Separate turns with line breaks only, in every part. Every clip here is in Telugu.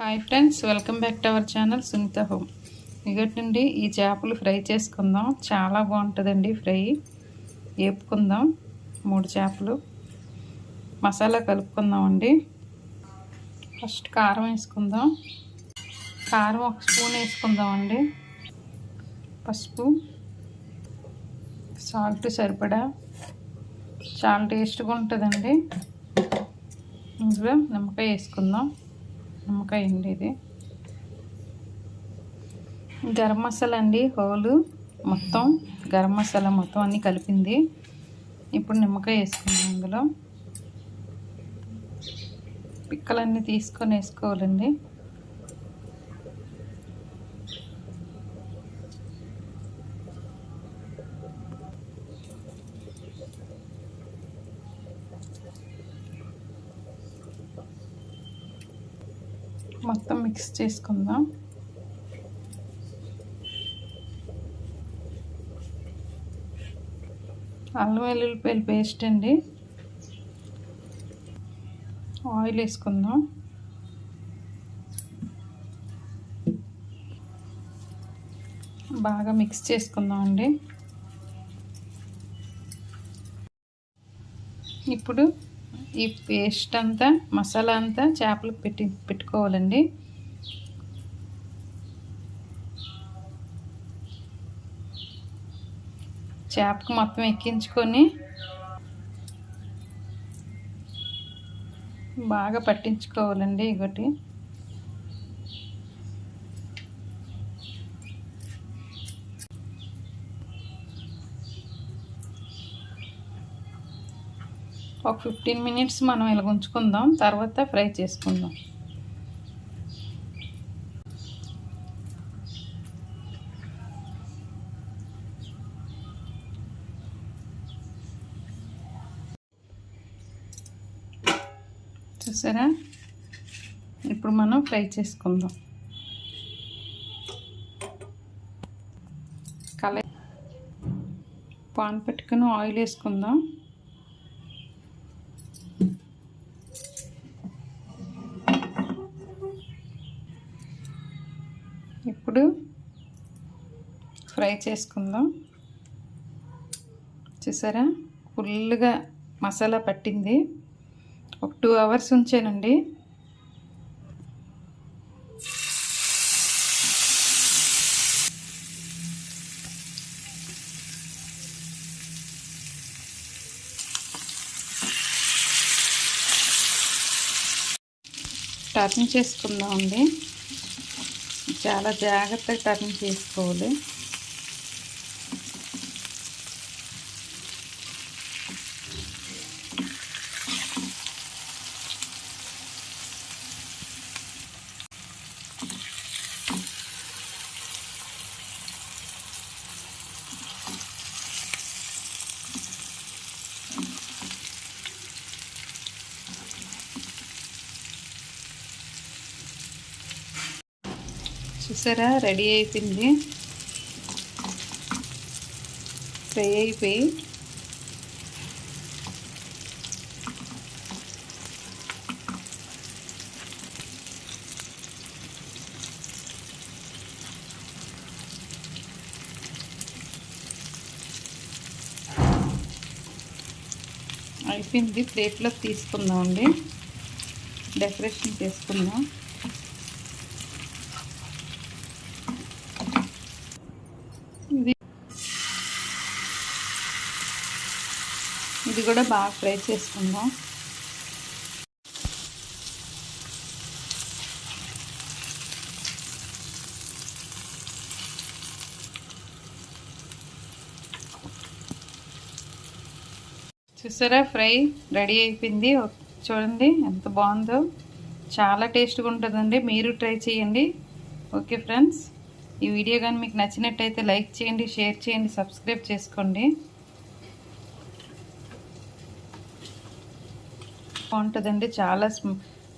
Hi friends welcome back to our channel Sunitha home ఇగటండి ఈ చేపలు ఫ్రై చేసుకుందాం. చాలా బాగుంటుందండి ఫ్రై. వేపుకుందాం మూడు చేపలు. మసాలా కలుపుకుందామండి. ఫస్ట్ కారం వేసుకుందాం. కారం ఒక స్పూన్ వేసుకుందామండి. పసుపు. సాల్ట్ సరిపడా. చాలా టేస్ట్గా ఉంటుందండి. ఇందులో నిమ్మకాయ వేసుకుందాం. నిమ్మకాయ అండి ఇది గరం మసాలా అండి హోలు మొత్తం. గరం మసాలా మొత్తం అన్నీ కలిపింది. ఇప్పుడు నిమ్మకాయ వేసుకున్నాం అందులో పిక్కలన్నీ తీసుకొని వేసుకోవాలండి. మొత్తం మిక్స్ చేసుకుందాం. అల్లం వెల్లుల్లిపాయలు పేస్ట్ అండి. ఆయిల్ వేసుకుందాం. బాగా మిక్స్ చేసుకుందాం అండి. ఇప్పుడు ఈ పేస్ట్ అంతా మసాలా అంతా చేపలకు పెట్టి పెట్టుకోవాలండి. చేపకు మొత్తం ఎక్కించుకొని బాగా పట్టించుకోవాలండి ఇగటి. ఒక ఫిఫ్టీన్ మినిట్స్ మనం ఇలా ఉంచుకుందాం తర్వాత ఫ్రై చేసుకుందాం. చూసారా? ఇప్పుడు మనం ఫ్రై చేసుకుందాం. కలర్ పాన్ పెట్టుకుని ఆయిల్ వేసుకుందాం. ఇప్పుడు ఫ్రై చేసుకుందాం. చూసారా? ఫుల్గా మసాలా పట్టింది. ఒక టూ అవర్స్ ఉంచానండి. టర్న్ చేసుకుందామండి. చాలా జాగ్రత్తగా టర్న్ చేసుకోవాలి. చూసారా? రెడీ అయిపోయింది. ఫ్రై అయిపోయి. అయిపోయింది. ప్లేట్లోకి తీసుకుందాం అండి డెకరేషన్ చేసుకుందాం ఇది కూడా బాగా ఫ్రై చేసుకుందాం. చూసారా ఫ్రై రెడీ అయిపోయింది. చూడండి ఎంత బాగుందో. చాలా టేస్ట్గా ఉంటుందండి. మీరు ట్రై చేయండి. ఓకే ఫ్రెండ్స్ ఈ వీడియో కానీ మీకు నచ్చినట్టయితే లైక్ చేయండి షేర్ చేయండి సబ్స్క్రైబ్ చేసుకోండి. బాగుంటుందండి. చాలా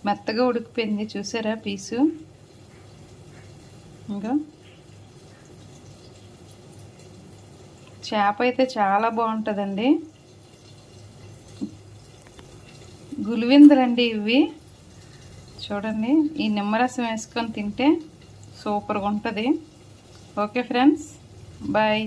మెత్తగా ఉడికిపోయింది. చూసారా పీసు? ఇంకా చేప అయితే చాలా బాగుంటుందండి. గులివిందులండి ఇవి. చూడండి. ఈ నిమ్మరసం వేసుకొని తింటే సూపర్గా ఉంటుంది ఓకే ఫ్రెండ్స్. బాయ్.